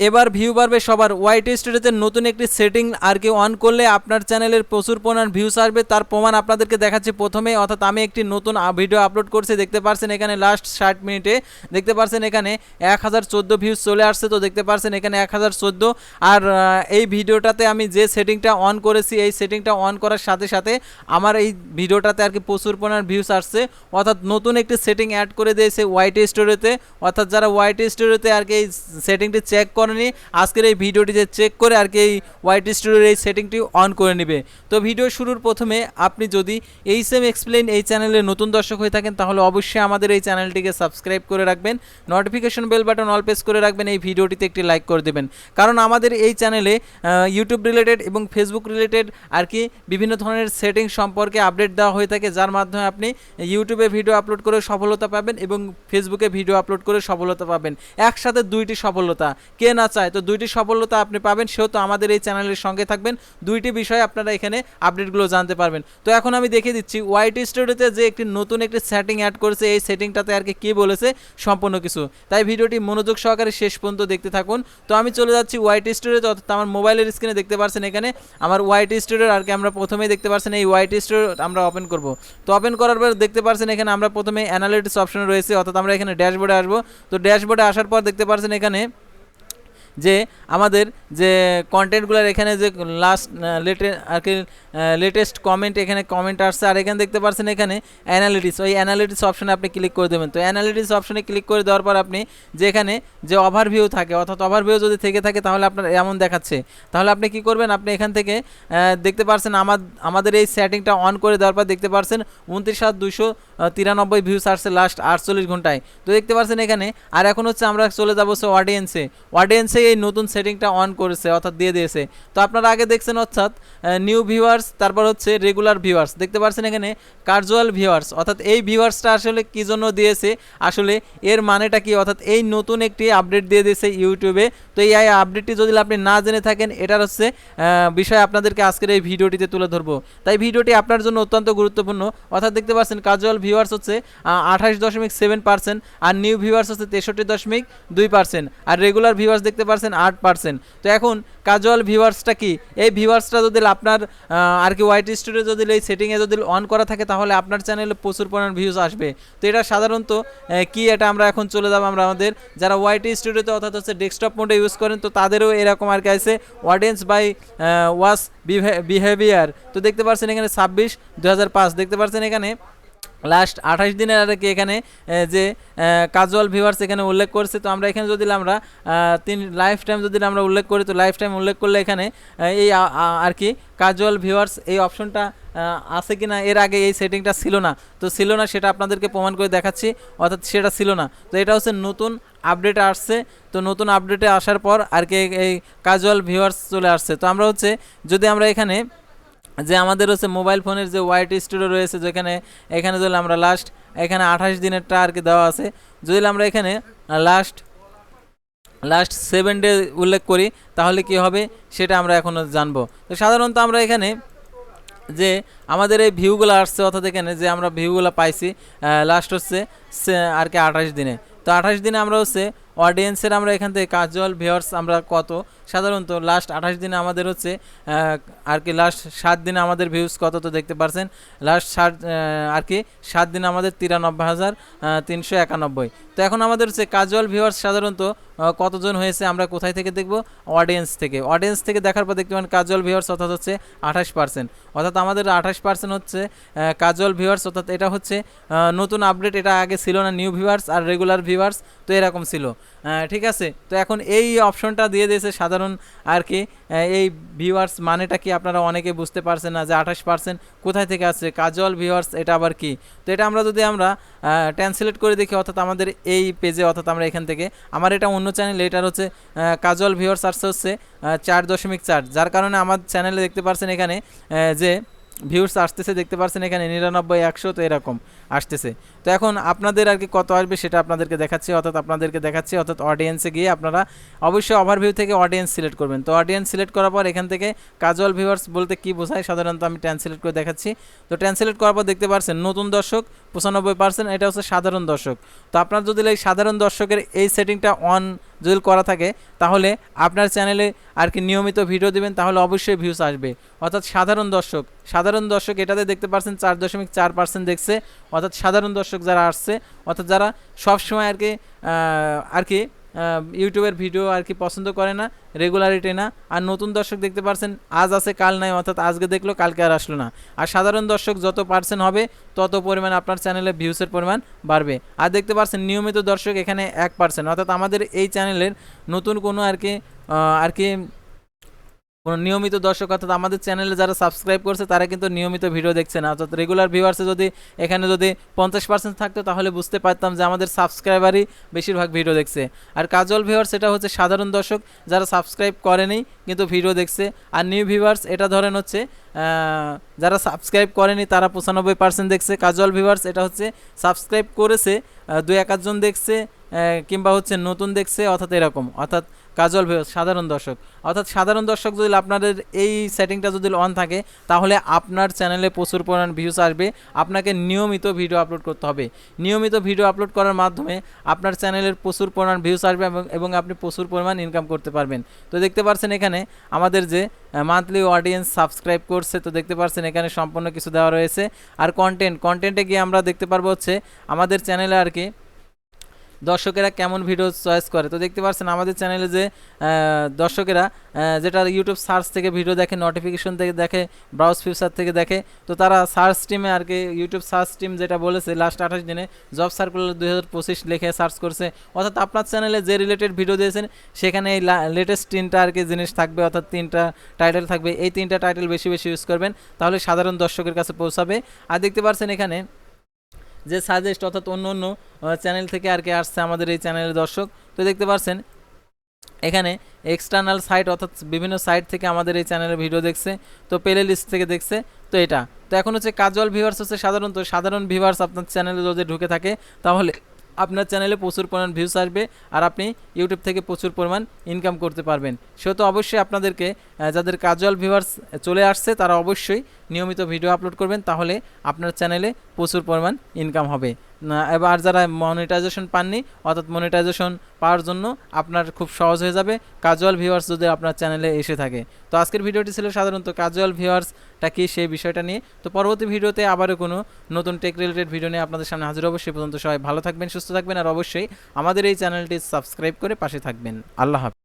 এবার ভিউ বাড়বে সবার। হোয়াইট স্টুডিওতে নতুন একটি সেটিং আর কি অন করলে আপনার চ্যানেলের প্রচুর পরিমাণ ভিউস আসবে। তার প্রমাণ আপনাদেরকে দেখাচ্ছি প্রথমে। অর্থাৎ আমি একটি নতুন ভিডিও আপলোড করছি। দেখতে পারছেন এখানে লাস্ট ষাট মিনিটে। দেখতে পারছেন এখানে এক হাজার চোদ্দ ভিউজ চলে আসছে। তো দেখতে পারছেন এখানে এক হাজার চোদ্দ। আর এই ভিডিওটাতে আমি যে সেটিংটা অন করেছি, এই সেটিংটা অন করার সাথে সাথে আমার এই ভিডিওটাতে আর কি প্রচুর পরিমাণ ভিউস আসছে। অর্থাৎ নতুন একটি সেটিং অ্যাড করে দিয়েছে হোয়াইট স্টোরিতে অর্থাৎ যারা হোয়াইট স্টোরিতে আর কি এই সেটিংটি চেক করেনি। আজকের এই ভিডিওটিতে চেক করে আর কি এই হোয়াইট স্টোরির এই সেটিংটি অন করে নেবে। তো ভিডিও শুরুর প্রথমে আপনি যদি এই সেম এক্সপ্লেন এই চ্যানেলে নতুন দর্শক হয়ে থাকেন, তাহলে অবশ্যই আমাদের এই চ্যানেলটিকে সাবস্ক্রাইব করে রাখবেন। Notification bell button all press করে রাখবেন, এই ভিডিওটিতে একটি লাইক করে দেবেন। কারণ আমাদের এই চ্যানেলে ইউটিউব রিলেটেড এবং ফেসবুক রিলেটেড আর কি বিভিন্ন ধরনের সেটিং সম্পর্কে আপডেট দেওয়া হয়ে থাকে, যার মাধ্যমে আপনি ইউটিউবে ভিডিও আপলোড করে সফলতা পাবেন এবং ফেসবুকে ভিডিও আপলোড করে সফলতা পাবেন। একসাথে দুইটি সফলতা। কে না চায়, তো দুইটি সফলতা আপনি পাবেন সেহেতু আমাদের এই চ্যানেলের সঙ্গে থাকবেন। দুইটি বিষয়ে আপনারা এখানে আপডেটগুলো জানতে পারবেন। তো এখন আমি দেখিয়ে দিচ্ছি হোয়াইট স্টুডিওতে যে একটি নতুন একটি সেটিং অ্যাড করেছে, এই সেটিংটাতে আর কি কী বলেছে, সম্পূর্ণ কিছু। তাই ভিডিওটি মনোযোগ সহকারে শেষ পর্যন্ত দেখতে থাকুন। তো আমি চলে যাচ্ছি হোয়াইট স্টুডিওতে অর্থাৎ আমার মোবাইলের স্ক্রিনে দেখতে পাচ্ছেন এখানে, আমার হোয়াইট স্টুডিওর আর কি আমরা প্রথমেই দেখতে পাচ্ছেন, এই হোয়াইট স্টুডিও আমরা ওপেন করব। তো ওপেন করার পর দেখতে পাচ্ছেন এখানে আমরা প্রথমে অ্যানালিটিক্স অপশন রয়েছে, অর্থাৎ আমরা এখানে ড্যাশবোর্ডে আসব। তো ড্যাশবোর্ডে আসার পর দেখতে পাচ্ছেন এখানে যে আমাদের যে কন্টেন্টগুলোর এখানে যে লাস্ট লেটে আর কি লেটেস্ট কমেন্ট এখানে কমেন্ট আসছে। আর এখানে দেখতে পাচ্ছেন এখানে অ্যানালিটিক্স ওই অ্যানালিটিক্স অপশনে আপনি ক্লিক করে দেবেন। তো অ্যানালিটিক্স অপশনে ক্লিক করে দেওয়ার পর আপনি যে এখানে যে ওভারভিউ থাকে, অর্থাৎ ওভারভিউ যদি থেকে থাকে, তাহলে আপনার এমন দেখাচ্ছে। তাহলে আপনি কি করবেন? আপনি এখান থেকে দেখতে পারছেন আমার, আমাদের এই সেটিংটা অন করে দেওয়ার পর দেখতে পারছেন উনত্রিশ হাজার দুশো তিরানব্বই ভিউস আসছে লাস্ট আটচল্লিশ ঘন্টায়। তো দেখতে পাচ্ছেন এখানে, আর এখন হচ্ছে আমরা চলে যাব সে অডিয়েন্সে অডিয়েন্সে এই নতুন সেটিংটা অন করেছে, অর্থাৎ দিয়ে দিয়েছে। তো আপনারা আগে দেখছেন, অর্থাৎ নিউ ভিউয়ার্স তারপর হচ্ছে রেগুলার ভিউয়ার্স দেখতে পাচ্ছেন এখানে কার্জুয়াল ভিউয়ার্স অর্থাৎ এই ভিউয়ার্সটা আসলে কী জন্য দিয়েছে? আসলে এর মানেটা কি? অর্থাৎ এই নতুন একটি আপডেট দিয়ে দিয়েছে ইউটিউবে। তো এই আপডেটটি যদি আপনি না জেনে থাকেন, এটার হচ্ছে বিষয় আপনাদেরকে আজকের এই ভিডিওটিতে তুলে ধরবো। তাই ভিডিওটি আপনার জন্য অত্যন্ত গুরুত্বপূর্ণ। অর্থাৎ দেখতে পাচ্ছেন কাজুয়াল ভিউয়ার্স হচ্ছে আঠাশ দশমিক সেভেন পার্সেন্ট আর নিউ ভিউয়ার্স হচ্ছে তেষট্টি দশমিক দুই পার্সেন্ট আর রেগুলার ভিউয়ার্স দেখতে পাচ্ছেন আট পার্সেন্ট। তো এখন কাজুয়াল ভিউয়ার্সটা কি? এই ভিউয়ার্সটা যদি আপনার আর কি হোয়াইট স্টুডিও যদি এই সেটিংয়ে যদি অন করা থাকে, তাহলে আপনার চ্যানেলে প্রচুর পরিমাণ ভিউজ আসবে। তো এটা সাধারণত কি এটা আমরা এখন চলে যাব আমরা আমাদের। যারা হোয়াইট স্টুডিওতে অর্থাৎ হচ্ছে ডেস্কটপ মোডে ইউজ করেন, তো তাদেরও এরকম আর কি আছে অডিয়েন্স বাই ওয়াস বিহেভিয়ার তো দেখতে পাচ্ছেন এখানে ছাব্বিশ দু দেখতে পাচ্ছেন এখানে লাস্ট আঠাশ দিনের আর কি এখানে যে কাজুয়াল ভিউয়ার্স এখানে উল্লেখ করছে, তো আমরা এখানে যদি আমরা তিন লাইফ টাইম যদি আমরা উল্লেখ করি, তো লাইফ টাইম উল্লেখ করলে এখানে এই আর কি কাজুয়াল ভিউয়ার্স এই অপশনটা আছে কি না এর আগে এই সেটিংটা ছিল না। তো ছিল না সেটা আপনাদেরকে প্রমাণ করে দেখাচ্ছি, অর্থাৎ সেটা ছিল না। তো এটা হচ্ছে নতুন আপডেট আসছে, তো নতুন আপডেটে আসার পর আর কি এই কাজুয়াল ভিউয়ার্স চলে আসছে। তো আমরা হচ্ছে, যদি আমরা এখানে যে আমাদের হচ্ছে মোবাইল ফোনের যে হোয়াইট স্টুডিও রয়েছে, যেখানে এখানে যদি আমরা লাস্ট এখানে আঠাশ দিনেরটা আর কি দেওয়া আছে, যদি আমরা এখানে লাস্ট লাস্ট সেভেন ডে উল্লেখ করি, তাহলে কি হবে? সেটা আমরা এখনও জানব। তো সাধারণত আমরা এখানে যে আমাদের এই ভিউগুলো আসছে, অর্থাৎ এখানে যে আমরা ভিউগুলো পাইছি লাস্ট হচ্ছে আর কি আঠাশ দিনে। তো আঠাশ দিনে আমরা হচ্ছে অডিয়েন্সের আমরা এখান থেকে কাজুয়াল ভিউয়ার্স আমরা কত? সাধারণত লাস্ট আঠাশ দিনে আমাদের হচ্ছে আর কি লাস্ট সাত দিনে আমাদের ভিউজ কত তো দেখতে পারছেন? লাস্ট সাত আর কি সাত দিনে আমাদের তিরানব্বই হাজার তিনশো একানব্বই। তো এখন আমাদের হচ্ছে কাজুয়াল ভিউয়ার্স সাধারণত কতজন হয়েছে আমরা কোথায় থেকে দেখব? অডিয়েন্স থেকে। অডিয়েন্স থেকে দেখার পর দেখতে পাবেন কাজুয়াল ভিউয়ার্স অর্থাৎ হচ্ছে আঠাশ পার্সেন্ট অর্থাৎ আমাদের আঠাশ পার্সেন্ট হচ্ছে কাজুয়াল ভিউয়ার্স অর্থাৎ এটা হচ্ছে নতুন আপডেট এটা আগে ছিল না নিউ ভিউয়ার্স আর রেগুলার ভিউয়ার্স তো এরকম ছিল। ঠিক আছে? তো এখন এই অপশনটা দিয়ে দিয়েছে সাধারণ আর কি এই ভিউয়ার্স মানেটা কি আপনারা অনেকে বুঝতে পারছেন না যে আঠাশ পার্সেন্ট কোথায় থেকে আসছে? কাজল ভিউয়ার্স এটা আবার কি? তো এটা আমরা যদি আমরা ট্রান্সলেট করে দেখি, অর্থাৎ আমাদের এই পেজে অর্থাৎ আমরা এখান থেকে, আমার এটা অন্য চ্যানেল এটার হচ্ছে কাজল ভিউয়ার্স আসছে হচ্ছে চার দশমিক চার, যার কারণে আমার চ্যানেলে দেখতে পারছেন এখানে যে ভিউর্স আসতেছে, দেখতে পাচ্ছেন এখানে নিরানব্বই, একশো, তো এরকম আসতেছে। তো এখন আপনাদের আর কি কত আসবে সেটা আপনাদেরকে দেখাচ্ছি, অর্থাৎ আপনাদেরকে দেখাচ্ছি, অর্থাৎ অডিয়েন্সে গিয়ে আপনারা অবশ্যই ওভারভিউ থেকে অডিয়েন্স সিলেক্ট করবেন। তো অডিয়েন্স সিলেক্ট করার পর এখান থেকে কাজুয়াল ভিউয়ার্স বলতে কি বোঝায়, সাধারণত আমি ট্রান্সলেট করে দেখাচ্ছি। তো ট্রান্সলেট করার পর দেখতে পাচ্ছেন নতুন দর্শক, পঁচানব্বই পার্সেন্ট এটা হচ্ছে সাধারণ দর্শক। তো আপনার যদি এই সাধারণ দর্শকের এই সেটিংটা অন যদি করা থাকে, তাহলে আপনার চ্যানেলে আর কি নিয়মিত ভিডিও দেবেন, তাহলে অবশ্যই ভিউস আসবে। অর্থাৎ সাধারণ দর্শক সাধারণ দর্শক এটাতে দেখতে পাচ্ছেন চার দশমিক চার পার্সেন্ট দেখছে, অর্থাৎ সাধারণ দর্শক যারা আসছে, অর্থাৎ যারা সবসময় আর কি আর কি ইউটিউবের ভিডিও আর কি পছন্দ করে না রেগুলারিটি না আর নতুন দর্শক দেখতে পারছেন, আজ আছে, কাল নাই, অর্থাৎ আজকে দেখল, কালকে আর আসলো না। আর সাধারণ দর্শক যত পার্সেন্ট হবে, তত পরিমাণ আপনার চ্যানেলে ভিউসের পরিমাণ বাড়বে। আর দেখতে পারছেন, নিয়মিত দর্শক এখানে এক পার্সেন্ট অর্থাৎ আমাদের এই চ্যানেলের নতুন কোনো আর কি আর কি কোনো নিয়মিত দর্শক অর্থাৎ আমাদের চ্যানেলে যারা সাবস্ক্রাইব করছে, তারা কিন্তু নিয়মিত ভিডিও দেখছে না। অর্থাৎ রেগুলার ভিউয়ার্সে যদি এখানে যদি পঞ্চাশ পার্সেন্ট থাকতো, তাহলে বুঝতে পারতাম যে আমাদের সাবস্ক্রাইবারই বেশিরভাগ ভিডিও দেখছে। আর কাজল ভিউয়ার্স এটা হচ্ছে সাধারণ দর্শক, যারা সাবস্ক্রাইব করেনি কিন্তু ভিডিও দেখছে। আর নিউ ভিউয়ার্স এটা ধরেন হচ্ছে যারা সাবস্ক্রাইব করেনি তারা পঁচানব্বই পার্সেন্ট দেখছে। কাজল ভিউয়ার্স এটা হচ্ছে সাবস্ক্রাইব করেছে দু এক দেখছে কিংবা হচ্ছে নতুন দেখছে, অর্থাৎ এরকম। অর্থাৎ কাজল ভিউয়ার্স সাধারণ দর্শক। অর্থাৎ সাধারণ দর্শক যদি আপনাদের এই সেটিংটা যদি অন থাকে, তাহলে আপনার চ্যানেলে প্রচুর পরিমাণ ভিউস আসবে। আপনাকে নিয়মিত ভিডিও আপলোড করতে হবে। নিয়মিত ভিডিও আপলোড করার মাধ্যমে আপনার চ্যানেলের প্রচুর পরিমাণ ভিউস আসবে এবং আপনি প্রচুর পরিমাণ ইনকাম করতে পারবেন। তো দেখতে পাচ্ছেন এখানে আমাদের যে মান্থলি অডিয়েন্স সাবস্ক্রাইব করছে, তো দেখতে পাচ্ছেন এখানে সম্পূর্ণ কিছু দেওয়া রয়েছে। আর কন্টেন্ট কন্টেন্টে গিয়ে আমরা দেখতে পারব হচ্ছে আমাদের চ্যানেলে আর কি দর্শকেরা কেমন ভিডিও চয়েস করে? তো দেখতে পাচ্ছেন আমাদের চ্যানেলে যে দর্শকেরা যেটা ইউটিউব সার্চ থেকে ভিডিও দেখে নোটিফিকেশন থেকে দেখে ব্রাউজ ফিউচার থেকে দেখে, তো তারা সার্চ টিমে আর কি ইউটিউব সার্চ টিম যেটা বলেছে লাস্ট আঠাশ দিনে জব সার্কুলার দুই হাজার পঁচিশ লিখে সার্চ করছে। অর্থাৎ আপনার চ্যানেলে যে রিলেটেড ভিডিও দিয়েছেন, সেখানে এই লেটেস্ট তিনটা আর কি জিনিস থাকবে, অর্থাৎ তিনটা টাইটেল থাকবে। এই তিনটা টাইটেল বেশি বেশি ইউজ করবেন, তাহলে সাধারণ দর্শকের কাছে পৌঁছাবে। আর দেখতে পাচ্ছেন এখানে যে সাজেস্ট অর্থাৎ অন্য অন্য চ্যানেল থেকে আর কি আসছে আমাদের এই চ্যানেলের দর্শক। তো দেখতে পাচ্ছেন এখানে এক্সটার্নাল সাইট অর্থাৎ বিভিন্ন সাইট থেকে আমাদের এই চ্যানেলের ভিডিও দেখছে, তো প্লে লিস্ট থেকে দেখছে, তো এটা। তো এখন হচ্ছে কাজল ভিভার্স হচ্ছে সাধারণত, সাধারণ ভিভার্স আপনার চ্যানেলে যদি ঢুকে থাকে, তাহলে আপনার চ্যানেলে প্রচুর পরিমাণ ভিউস আসবে আর আপনি ইউটিউব থেকে প্রচুর পরিমাণ ইনকাম করতে পারবেন। সেহেতু অবশ্যই আপনাদেরকে যাদের কাজুয়াল ভিউয়ার্স চলে আসছে, তারা অবশ্যই নিয়মিত ভিডিও আপলোড করবেন, তাহলে আপনার চ্যানেলে প্রচুর পরিমাণ ইনকাম হবে। এবার যারা মনিটাইজেশন পাননি, অর্থাৎ মনিটাইজেশন পাওয়ার জন্য আপনার খুব সহজ হয়ে যাবে। কাজুয়াল ভিউয়ার্স যদি আপনার চ্যানেলে এসে থাকে। তো আজকের ভিডিওটি ছিল সাধারণত কাজুয়াল ভিউয়ার্সটা কি সেই বিষয়টা নিয়ে। তো পরবর্তী ভিডিওতে আবারও কোনো নতুন টেক রিলেটেড ভিডিও নিয়ে আপনাদের সামনে হাজির সে পর্যন্ত সবাই ভালো থাকবেন, সুস্থ থাকবেন, আর অবশ্যই আমাদের এই চ্যানেলটি সাবস্ক্রাইব করে পাশে থাকবেন। আল্লাহ হাফিজ।